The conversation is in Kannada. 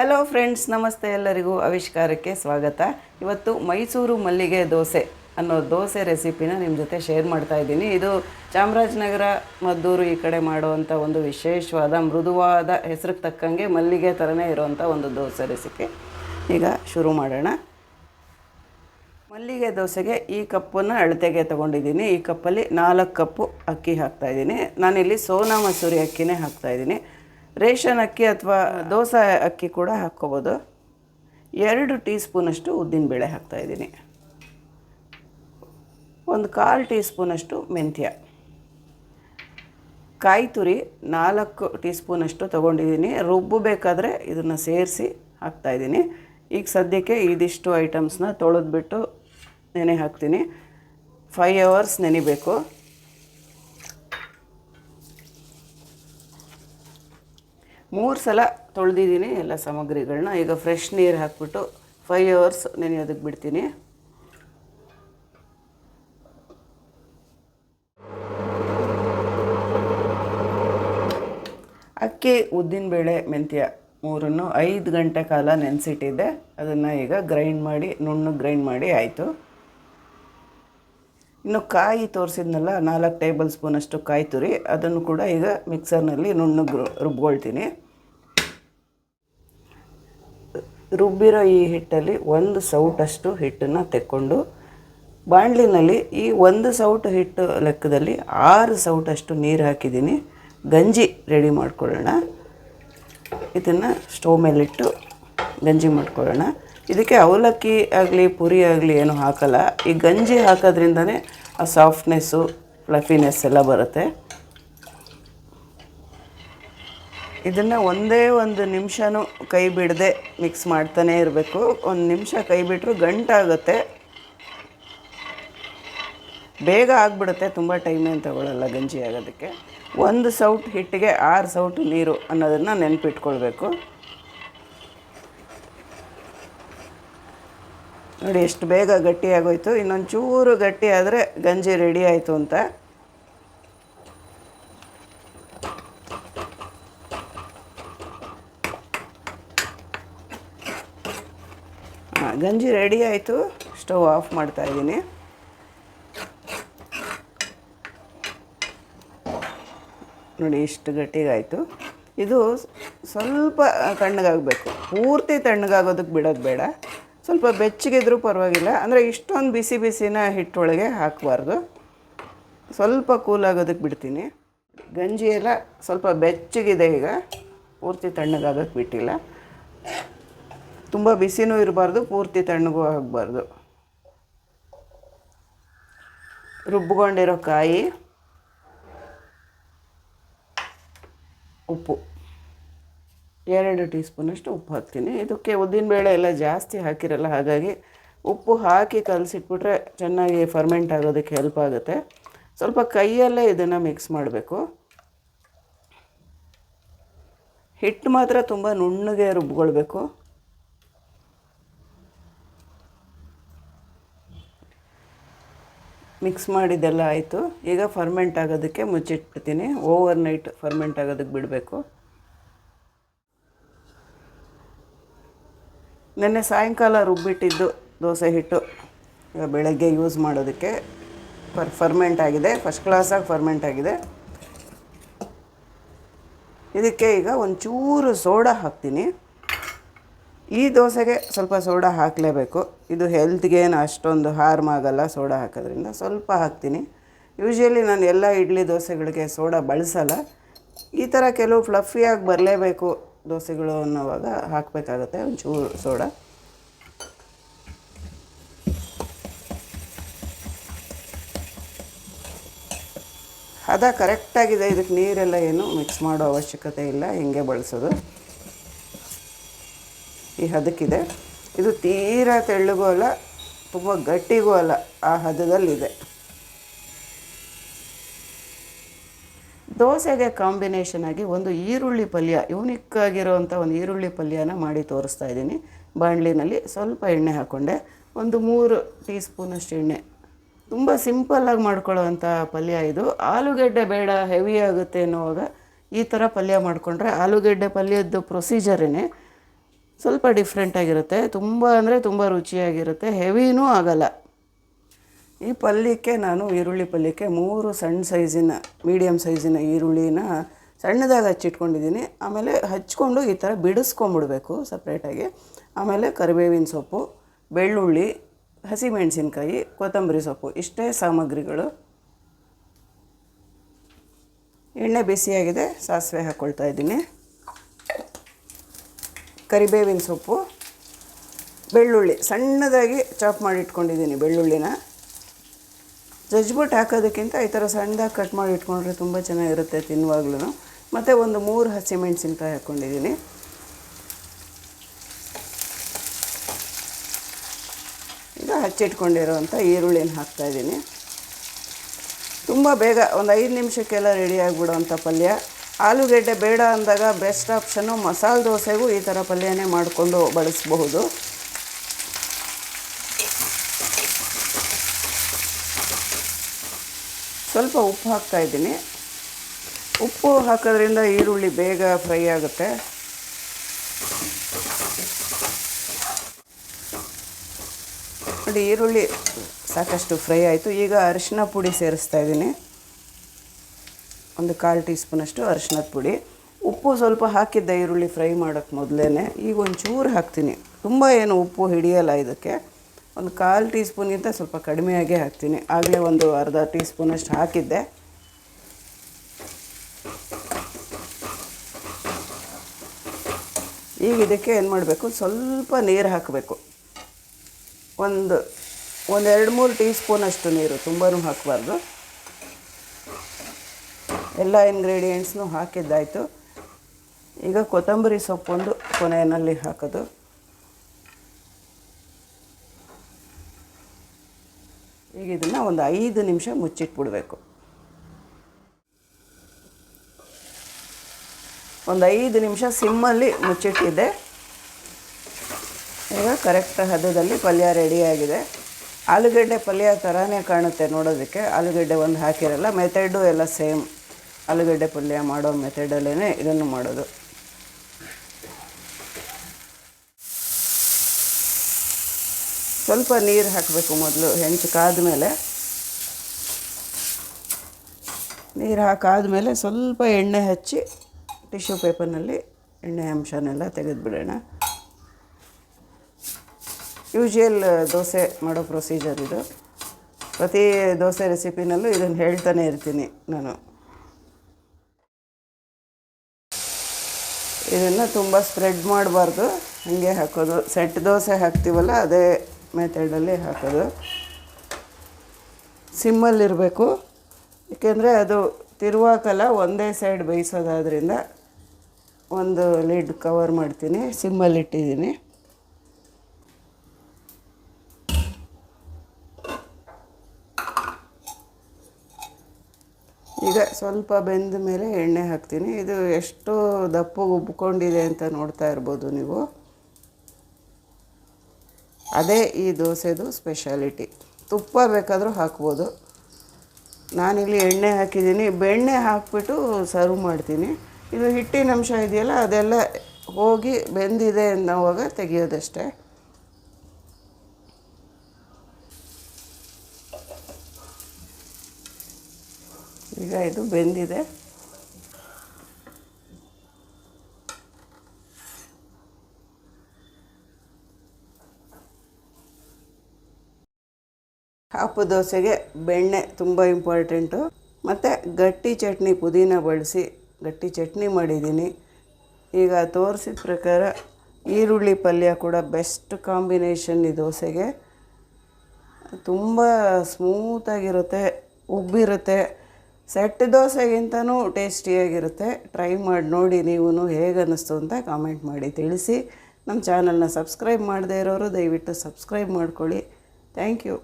ಹಲೋ ಫ್ರೆಂಡ್ಸ್ ನಮಸ್ತೆ ಎಲ್ಲರಿಗೂ ಆವಿಷ್ಕಾರಕ್ಕೆ ಸ್ವಾಗತ. ಇವತ್ತು ಮೈಸೂರು ಮಲ್ಲಿಗೆ ದೋಸೆ ಅನ್ನೋ ದೋಸೆ ರೆಸಿಪಿನ ನಿಮ್ಮ ಜೊತೆ ಶೇರ್ ಮಾಡ್ತಾ ಇದ್ದೀನಿ. ಇದು ಚಾಮರಾಜನಗರ, ಮದ್ದೂರು ಈ ಕಡೆ ಮಾಡುವಂಥ ಒಂದು ವಿಶೇಷವಾದ, ಮೃದುವಾದ, ಹೆಸರಿಗೆ ತಕ್ಕಂಗೆ ಮಲ್ಲಿಗೆ ಥರನೇ ಇರುವಂಥ ಒಂದು ದೋಸೆ ರೆಸಿಪಿ. ಈಗ ಶುರು ಮಾಡೋಣ. ಮಲ್ಲಿಗೆ ದೋಸೆಗೆ ಈ ಕಪ್ಪನ್ನು ಅಳತೆಗೆ ತೊಗೊಂಡಿದ್ದೀನಿ. ಈ ಕಪ್ಪಲ್ಲಿ ನಾಲ್ಕು ಕಪ್ಪು ಅಕ್ಕಿ ಹಾಕ್ತಾಯಿದ್ದೀನಿ ನಾನಿಲ್ಲಿ ಸೋನಾ ಮಸೂರಿ ಅಕ್ಕಿನೇ ಹಾಕ್ತಾಯಿದ್ದೀನಿ ರೇಷನ್ ಅಕ್ಕಿ ಅಥವಾ ದೋಸೆ ಅಕ್ಕಿ ಕೂಡ ಹಾಕ್ಕೋಬೋದು. ಎರಡು ಟೀ ಸ್ಪೂನಷ್ಟು ಹಾಕ್ತಾ ಹಾಕ್ತಾಯಿದ್ದೀನಿ ಒಂದು ಕಾಲು ಟೀ ಸ್ಪೂನಷ್ಟು ಮೆಂತ್ಯ. ಕಾಯಿ ತುರಿ ನಾಲ್ಕು ಟೀ ಸ್ಪೂನಷ್ಟು ತೊಗೊಂಡಿದ್ದೀನಿ ರುಬ್ಬಬೇಕಾದ್ರೆ ಇದನ್ನು ಸೇರಿಸಿ ಹಾಕ್ತಾಯಿದ್ದೀನಿ ಈಗ ಸದ್ಯಕ್ಕೆ ಇದಿಷ್ಟು ಐಟಮ್ಸ್ನ ತೊಳೆದ್ಬಿಟ್ಟು ನೆನೆ ಹಾಕ್ತೀನಿ. ಫೈ ಅವರ್ಸ್ ನೆನಿಬೇಕು. ಮೂರು ಸಲ ತೊಳೆದಿದ್ದೀನಿ ಎಲ್ಲ ಸಾಮಗ್ರಿಗಳನ್ನ. ಈಗ ಫ್ರೆಶ್ ನೀರು ಹಾಕ್ಬಿಟ್ಟು ಫೈವ್ ಅವರ್ಸ್ ನೆನೆಯೋದಕ್ಕೆ ಬಿಡ್ತೀನಿ. ಅಕ್ಕಿ ಉದ್ದಿನಬೇಳೆ ಮೆಂತ್ಯ ಮೂರನ್ನು ಐದು ಗಂಟೆ ಕಾಲ ನೆನೆಸಿಟ್ಟಿದ್ದೆ. ಅದನ್ನು ಈಗ ಗ್ರೈಂಡ್ ಮಾಡಿ, ನುಣ್ಣಗೆ ಗ್ರೈಂಡ್ ಮಾಡಿ ಆಯಿತು. ಇನ್ನು ಕಾಯಿ ತೋರಿಸಿದ್ನಲ್ಲ, ನಾಲ್ಕು ಟೇಬಲ್ ಸ್ಪೂನಷ್ಟು ಕಾಯಿ ತುರಿ, ಅದನ್ನು ಕೂಡ ಈಗ ಮಿಕ್ಸರ್ನಲ್ಲಿ ನುಣ್ಣಗೆ ರುಬ್ಕೊಳ್ತೀನಿ. ರುಬ್ಬಿರೋ ಈ ಹಿಟ್ಟಲ್ಲಿ ಒಂದು ಸೌಟಷ್ಟು ಹಿಟ್ಟನ್ನು ತೆಕ್ಕೊಂಡು, ಬಾಣಲಿನಲ್ಲಿ ಈ ಒಂದು ಸೌಟ್ ಹಿಟ್ಟು ಲೆಕ್ಕದಲ್ಲಿ ಆರು ಸೌಟಷ್ಟು ನೀರು ಹಾಕಿದ್ದೀನಿ. ಗಂಜಿ ರೆಡಿ ಮಾಡ್ಕೊಳ್ಳೋಣ. ಇದನ್ನು ಸ್ಟವ್ ಮೇಲಿಟ್ಟು ಗಂಜಿ ಮಾಡ್ಕೊಳ್ಳೋಣ. ಇದಕ್ಕೆ ಅವಲಕ್ಕಿ ಆಗಲಿ, ಪುರಿ ಆಗಲಿ ಏನು ಹಾಕಲ್ಲ. ಈ ಗಂಜಿ ಹಾಕೋದ್ರಿಂದನೇ ಆ ಸಾಫ್ಟ್ನೆಸ್ಸು ಫ್ಲಫಿನೆಸ್ ಎಲ್ಲ ಬರುತ್ತೆ. ಇದನ್ನು ಒಂದೇ ಒಂದು ನಿಮಿಷನೂ ಕೈ ಬಿಡದೆ ಮಿಕ್ಸ್ ಮಾಡ್ತಾನೇ ಇರಬೇಕು. ಒಂದು ನಿಮಿಷ ಕೈ ಬಿಟ್ಟರು ಗಂಟಾಗುತ್ತೆ. ಬೇಗ ಆಗಿಬಿಡುತ್ತೆ, ತುಂಬ ಟೈಮ್ ಏನು ತಗೊಳ್ಳಲ್ಲ ಗಂಜಿ ಆಗೋದಕ್ಕೆ. ಒಂದು ಸೌಟ್ ಹಿಟ್ಟಿಗೆ ಆರು ಸೌಟು ನೀರು ಅನ್ನೋದನ್ನು ನೆನಪಿಟ್ಕೊಳ್ಬೇಕು. ನೋಡಿ, ಎಷ್ಟು ಬೇಗ ಗಟ್ಟಿಯಾಗೋಯ್ತು. ಇನ್ನೊಂದು ಚೂರು ಗಟ್ಟಿ ಆದರೆ ಗಂಜಿ ರೆಡಿ ಆಯಿತು ಅಂತ. ಗಂಜಿ ರೆಡಿ ಆಯಿತು. ಸ್ಟವ್ ಆಫ್ ಮಾಡ್ತಾ ಇದ್ದೀನಿ. ನೋಡಿ, ಇಷ್ಟು ಗಟ್ಟಿಗಾಯಿತು. ಇದು ಸ್ವಲ್ಪ ತಣ್ಣಗಾಗಬೇಕು. ಪೂರ್ತಿ ತಣ್ಣಗಾಗೋದಕ್ಕೆ ಬಿಡೋದು ಬೇಡ. ಸ್ವಲ್ಪ ಬೆಚ್ಚಗಿದ್ರೂ ಪರವಾಗಿಲ್ಲ. ಅಂದರೆ ಇಷ್ಟೊಂದು ಬಿಸಿ ಬಿಸಿನ ಹಿಟ್ಟೊಳಗೆ ಹಾಕಬಾರ್ದು. ಸ್ವಲ್ಪ ಕೂಲಾಗೋದಕ್ಕೆ ಬಿಡ್ತೀನಿ. ಗಂಜಿ ಎಲ್ಲ ಸ್ವಲ್ಪ ಬೆಚ್ಚಗಿದೆ ಈಗ. ಪೂರ್ತಿ ತಣ್ಣಗಾಗೋಕ್ಕೆ ಬಿಟ್ಟಿಲ್ಲ. ತುಂಬ ಬಿಸಿನೂ ಇರಬಾರ್ದು, ಪೂರ್ತಿ ತಣ್ಣಗೂ ಆಗಬಾರ್ದು. ರುಬ್ಬಿಕೊಂಡಿರೋ ಕಾಯಿ, ಉಪ್ಪು. ಎರಡು ಟೀ ಸ್ಪೂನಷ್ಟು ಉಪ್ಪು ಹಾಕ್ತೀನಿ. ಇದಕ್ಕೆ ಉದ್ದಿನಬೇಳೆ ಎಲ್ಲ ಜಾಸ್ತಿ ಹಾಕಿರಲ್ಲ, ಹಾಗಾಗಿ ಉಪ್ಪು ಹಾಕಿ ಕಲಸಿಟ್ಬಿಟ್ರೆ ಚೆನ್ನಾಗಿ ಫರ್ಮೆಂಟ್ ಆಗೋದಕ್ಕೆ ಹೆಲ್ಪ್ ಆಗುತ್ತೆ. ಸ್ವಲ್ಪ ಕೈಯಲ್ಲೇ ಇದನ್ನು ಮಿಕ್ಸ್ ಮಾಡಬೇಕು. ಹಿಟ್ಟು ಮಾತ್ರ ತುಂಬ ನುಣ್ಣಗೆ ರುಬ್ಕೊಳ್ಬೇಕು. ಮಿಕ್ಸ್ ಮಾಡಿದ್ದೆಲ್ಲ ಆಯಿತು. ಈಗ ಫರ್ಮೆಂಟ್ ಆಗೋದಕ್ಕೆ ಮುಚ್ಚಿಟ್ಬಿಡ್ತೀನಿ. ಓವರ್ ನೈಟ್ ಫರ್ಮೆಂಟ್ ಆಗೋದಕ್ಕೆ ಬಿಡಬೇಕು. ನಿನ್ನೆ ಸಾಯಂಕಾಲ ರುಬ್ಬಿಟ್ಟಿದ್ದು ದೋಸೆ ಹಿಟ್ಟು. ಈಗ ಬೆಳಗ್ಗೆ ಯೂಸ್ ಮಾಡೋದಕ್ಕೆ ಫರ್ ಫರ್ಮೆಂಟ್ ಆಗಿದೆ ಫಸ್ಟ್ ಕ್ಲಾಸಾಗಿ ಫರ್ಮೆಂಟ್ ಆಗಿದೆ. ಇದಕ್ಕೆ ಈಗ ಒಂಚೂರು ಸೋಡಾ ಹಾಕ್ತೀನಿ. ಈ ದೋಸೆಗೆ ಸ್ವಲ್ಪ ಸೋಡಾ ಹಾಕಲೇಬೇಕು. ಇದು ಹೆಲ್ತ್ಗೇನು ಅಷ್ಟೊಂದು ಹಾರ್ಮ್ ಆಗಲ್ಲ ಸೋಡಾ ಹಾಕೋದ್ರಿಂದ. ಸ್ವಲ್ಪ ಹಾಕ್ತೀನಿ. ಯೂಶ್ವಲಿ ನಾನು ಎಲ್ಲ ಇಡ್ಲಿ ದೋಸೆಗಳಿಗೆ ಸೋಡಾ ಬಳಸಲ್ಲ. ಈ ಥರ ಕೆಲವು ಫ್ಲಫಿಯಾಗಿ ಬರಲೇಬೇಕು. ದೋಸೆಗಳು ಅನ್ನೋವಾಗ ಹಾಕಬೇಕಾಗುತ್ತೆ, ಒಂಚೂರು ಸೋಡಾ. ಹದ ಕರೆಕ್ಟಾಗಿದೆ ಇದಕ್ಕೆ ನೀರೆಲ್ಲ ಏನು ಮಿಕ್ಸ್ ಮಾಡೋ ಅವಶ್ಯಕತೆ ಇಲ್ಲ, ಹಿಂಗೆ ಬಳಸೋದು. ಈ ಹದಕ್ಕಿದೆ. ಇದು ತೀರಾ ತೆಳ್ಳಗೂ ಅಲ್ಲ, ತುಂಬ ಗಟ್ಟಿಗೂ ಅಲ್ಲ, ಆ ಹದದಲ್ಲಿದೆ. ದೋಸೆಗೆ ಕಾಂಬಿನೇಷನ್ ಆಗಿ ಒಂದು ಈರುಳ್ಳಿ ಪಲ್ಯ ಯೂನಿಕ್ ಆಗಿರೋವಂಥ ಒಂದು ಈರುಳ್ಳಿ ಪಲ್ಯನ ಮಾಡಿ ತೋರಿಸ್ತಾ ಇದ್ದೀನಿ. ಬಾಣಲಿನಲ್ಲಿ ಸ್ವಲ್ಪ ಎಣ್ಣೆ ಹಾಕ್ಕೊಂಡೆ ಒಂದು ಮೂರು ಟೀ ಸ್ಪೂನಷ್ಟು ಎಣ್ಣೆ. ತುಂಬ ಸಿಂಪಲ್ಲಾಗಿ ಮಾಡ್ಕೊಳ್ಳೋವಂಥ ಪಲ್ಯ ಇದು. ಆಲೂಗೆಡ್ಡೆ ಬೇಡ ಹೆವಿ ಆಗುತ್ತೆ ಅನ್ನೋವಾಗ ಈ ಥರ ಪಲ್ಯ ಮಾಡಿಕೊಂಡ್ರೆ ಆಲೂಗೆಡ್ಡೆ ಪಲ್ಯದ್ದು ಪ್ರೊಸೀಜರೇ ಸ್ವಲ್ಪ ಡಿಫ್ರೆಂಟಾಗಿರುತ್ತೆ ತುಂಬ ಅಂದರೆ ತುಂಬ ರುಚಿಯಾಗಿರುತ್ತೆ. ಹೆವಿನೂ ಆಗಲ್ಲ. ಈ ಪಲ್ಯಕ್ಕೆ ನಾನು ಈರುಳ್ಳಿ ಪಲ್ಯಕ್ಕೆ ಮೂರು ಸಣ್ಣ ಸೈಜಿನ ಮೀಡಿಯಮ್ ಸೈಜಿನ ಈರುಳ್ಳಿನ ಸಣ್ಣದಾಗಿ ಹಚ್ಚಿಟ್ಕೊಂಡಿದ್ದೀನಿ. ಆಮೇಲೆ ಹಚ್ಕೊಂಡು ಈ ಥರ ಬಿಡಿಸ್ಕೊಂಬಿಡ್ಬೇಕು ಸಪ್ರೇಟಾಗಿ. ಆಮೇಲೆ ಕರಿಬೇವಿನ ಸೊಪ್ಪು, ಬೆಳ್ಳುಳ್ಳಿ, ಹಸಿಮೆಣಸಿನ್ಕಾಯಿ, ಕೊತ್ತಂಬರಿ ಸೊಪ್ಪು, ಇಷ್ಟೇ ಸಾಮಗ್ರಿಗಳು. ಎಣ್ಣೆ ಬಿಸಿಯಾಗಿದೆ, ಸಾಸಿವೆ ಹಾಕ್ಕೊಳ್ತಾ ಇದ್ದೀನಿ. ಕರಿಬೇವಿನ ಸೊಪ್ಪು, ಬೆಳ್ಳುಳ್ಳಿ, ಸಣ್ಣದಾಗಿ ಚಾಪ್ ಮಾಡಿ ಇಟ್ಕೊಂಡಿದ್ದೀನಿ ಬೆಳ್ಳುಳ್ಳಿನ. ಜಜ್ಬಿಟ್ಟು ಹಾಕೋದಕ್ಕಿಂತ ಈ ಥರ ಸಣ್ಣದಾಗಿ ಕಟ್ ಮಾಡಿ ಇಟ್ಕೊಂಡ್ರೆ ತುಂಬ ಚೆನ್ನಾಗಿರುತ್ತೆ ತಿನ್ನುವಾಗ್ಲೂ. ಮತ್ತು ಒಂದು ಮೂರು ಹಸಿಮೆಣಸಿನ್ಕಾಯಿ ಹಾಕ್ಕೊಂಡಿದ್ದೀನಿ ಈಗ ಹಚ್ಚಿಟ್ಕೊಂಡಿರೋವಂಥ ಈರುಳ್ಳಿನ ಹಾಕ್ತಾಯಿದ್ದೀನಿ ತುಂಬ ಬೇಗ ಒಂದು ಐದು ನಿಮಿಷಕ್ಕೆಲ್ಲ ರೆಡಿ ಆಗಿಬಿಡೋವಂಥ ಪಲ್ಯ. ಆಲೂಗೆಡ್ಡೆ ಬೇಡ ಅಂದಾಗ ಬೆಸ್ಟ್ ಆಪ್ಷನ್ನು ಮಸಾಲೆ ದೋಸೆಗೂ ಈ ಥರ ಪಲ್ಯನೇ ಮಾಡಿಕೊಂಡು ಬಳಸಬಹುದು. ಸ್ವಲ್ಪ ಉಪ್ಪು ಹಾಕ್ತಾ ಇದ್ದೀನಿ. ಉಪ್ಪು ಹಾಕೋದ್ರಿಂದ ಈರುಳ್ಳಿ ಬೇಗ ಫ್ರೈ ಆಗುತ್ತೆ. ನೋಡಿ, ಈರುಳ್ಳಿ ಸಾಕಷ್ಟು ಫ್ರೈ ಆಯಿತು. ಈಗ ಅರಿಶಿನ ಪುಡಿ ಸೇರಿಸ್ತಾ ಇದ್ದೀನಿ. ಒಂದು ಕಾಲು ಟೀ ಸ್ಪೂನಷ್ಟು ಅರಿಶಿನದ ಪುಡಿ. ಉಪ್ಪು ಸ್ವಲ್ಪ ಹಾಕಿದ್ದೆ ಈರುಳ್ಳಿ ಫ್ರೈ ಮಾಡೋಕ್ಕೆ ಮೊದಲೇ ಈಗ ಒಂಚೂರು ಹಾಕ್ತೀನಿ. ತುಂಬ ಏನು ಉಪ್ಪು ಹಿಡಿಯಲ್ಲ ಇದಕ್ಕೆ. ಒಂದು ಕಾಲು ಟೀ ಸ್ಪೂನ್ಗಿಂತ ಸ್ವಲ್ಪ ಕಡಿಮೆಯಾಗೇ ಹಾಕ್ತೀನಿ. ಆಗಲೇ ಒಂದು ಅರ್ಧ ಟೀ ಸ್ಪೂನಷ್ಟು ಹಾಕಿದ್ದೆ. ಈಗ ಇದಕ್ಕೆ ಏನು ಮಾಡಬೇಕು? ಸ್ವಲ್ಪ ನೀರು ಹಾಕಬೇಕು. ಒಂದು ಒಂದು ಎರಡು ಮೂರು ಟೀ ಸ್ಪೂನಷ್ಟು ನೀರು. ತುಂಬಾ ಹಾಕಬಾರ್ದು. ಎಲ್ಲ ಇಂಗ್ರೀಡಿಯೆಂಟ್ಸ್ನು ಹಾಕಿದ್ದಾಯಿತು. ಈಗ ಕೊತ್ತಂಬರಿ ಸೊಪ್ಪೊಂದು ಕೊನೆಯಲ್ಲಿ ಹಾಕೋದು ಈಗ ಇದನ್ನು ಒಂದು ಐದು ನಿಮಿಷ ಮುಚ್ಚಿಟ್ಬಿಡ್ಬೇಕು. ಒಂದು ಐದು ನಿಮಿಷ ಸಿಮ್ಮಲ್ಲಿ ಮುಚ್ಚಿಟ್ಟಿದ್ದೆ. ಈಗ ಕರೆಕ್ಟ್ ಹದದಲ್ಲಿ ಪಲ್ಯ ರೆಡಿಯಾಗಿದೆ ಆಲೂಗಡ್ಡೆ ಪಲ್ಯ ಥರನೇ ಕಾಣುತ್ತೆ ನೋಡೋದಕ್ಕೆ. ಆಲೂಗಡ್ಡೆ ಒಂದು ಹಾಕಿರಲ್ಲ ಮೆಥಡು ಎಲ್ಲ ಸೇಮ್ ಆಲೂಗಡ್ಡೆ ಪಲ್ಯ ಮಾಡೋ ಮೆಥಡಲ್ಲೇ ಇದನ್ನು ಮಾಡೋದು. ಸ್ವಲ್ಪ ನೀರು ಹಾಕಬೇಕು ಮೊದಲು, ಹೆಂಚು ಕಾದ್ಮೇಲೆ. ನೀರು ಹಾಕಾದ್ಮೇಲೆ ಸ್ವಲ್ಪ ಎಣ್ಣೆ ಹಚ್ಚಿ ಟಿಶ್ಯೂ ಪೇಪರ್ನಲ್ಲಿ ಎಣ್ಣೆ ಅಂಶನೆಲ್ಲ ತೆಗೆದುಬಿಡೋಣ. ಯೂಶುವಲ್ ದೋಸೆ ಮಾಡೋ ಪ್ರೊಸೀಜರ್ ಇದು. ಪ್ರತಿ ದೋಸೆ ರೆಸಿಪಿನಲ್ಲೂ ಇದನ್ನು ಹೇಳ್ತಾನೆ ಇರ್ತೀನಿ ನಾನು. ಇದನ್ನು ತುಂಬ ಸ್ಪ್ರೆಡ್ ಮಾಡಬಾರ್ದು. ಹಾಗೆ ಹಾಕೋದು. ಸೆಟ್ ದೋಸೆ ಹಾಕ್ತೀವಲ್ಲ ಅದೇ ಮೆಥಡಲ್ಲಿ ಹಾಕೋದು. ಸಿಮ್ಮಲ್ಲಿರಬೇಕು. ಏಕೆಂದರೆ ಅದು ತಿರುವಾಕಲ್ಲ ಒಂದೇ ಸೈಡ್ ಬೇಯಿಸೋದಾದ್ರಿಂದ ಒಂದು ಲಿಡ್ ಕವರ್ ಮಾಡ್ತೀನಿ ಸಿಮ್ಮಲ್ಲಿಟ್ಟಿದ್ದೀನಿ ಈಗ ಸ್ವಲ್ಪ ಬೆಂದ ಮೇಲೆ ಎಣ್ಣೆ ಹಾಕ್ತೀನಿ. ಇದು ಎಷ್ಟು ದಪ್ಪ ಉಬ್ಕೊಂಡಿದೆ ಅಂತ ನೋಡ್ತಾ ಇರ್ಬೋದು ನೀವು. ಅದೇ ಈ ದೋಸೆದು ಸ್ಪೆಷಾಲಿಟಿ ತುಪ್ಪ ಬೇಕಾದರೂ ಹಾಕ್ಬೋದು. ನಾನಿಲ್ಲಿ ಎಣ್ಣೆ ಹಾಕಿದ್ದೀನಿ. ಬೆಣ್ಣೆ ಹಾಕಿಬಿಟ್ಟು ಸರ್ವ್ ಮಾಡ್ತೀನಿ. ಇದು ಹಿಟ್ಟಿನ ಅಂಶ ಇದೆಯಲ್ಲ, ಅದೆಲ್ಲ ಹೋಗಿ ಬೆಂದಿದೆ ಅನ್ನೋವಾಗ ತೆಗಿಯೋದಷ್ಟೇ. ಈಗ ಇದು ಬೆಂದಿದೆ. ಹಾಪು ದೋಸೆಗೆ ಬೆಣ್ಣೆ ತುಂಬ ಇಂಪಾರ್ಟೆಂಟು ಮತ್ತು ಗಟ್ಟಿ ಚಟ್ನಿ ಪುದೀನ ಬಳಸಿ ಗಟ್ಟಿ ಚಟ್ನಿ ಮಾಡಿದ್ದೀನಿ. ಈಗ ತೋರಿಸಿದ ಪ್ರಕಾರ ಈರುಳ್ಳಿ ಪಲ್ಯ ಕೂಡ ಬೆಸ್ಟ್ ಕಾಂಬಿನೇಷನ್ ಈ ದೋಸೆಗೆ. ತುಂಬ ಸ್ಮೂತಾಗಿರುತ್ತೆ ಉಬ್ಬಿರುತ್ತೆ. ಸೆಟ್ ದೋಸೆಗಿಂತನೂ ಟೇಸ್ಟಿಯಾಗಿರುತ್ತೆ ಟ್ರೈ ಮಾಡಿ, ನೋಡಿ ನೀವು ಹೇಗೆ ಅನ್ನಿಸ್ತು ಅಂತ ಕಾಮೆಂಟ್ ಮಾಡಿ ತಿಳಿಸಿ. ನಮ್ಮ ಚಾನಲ್ನ ಸಬ್ಸ್ಕ್ರೈಬ್ ಮಾಡದೇ ಇರೋರು ದಯವಿಟ್ಟು ಸಬ್ಸ್ಕ್ರೈಬ್ ಮಾಡ್ಕೊಳ್ಳಿ. Thank you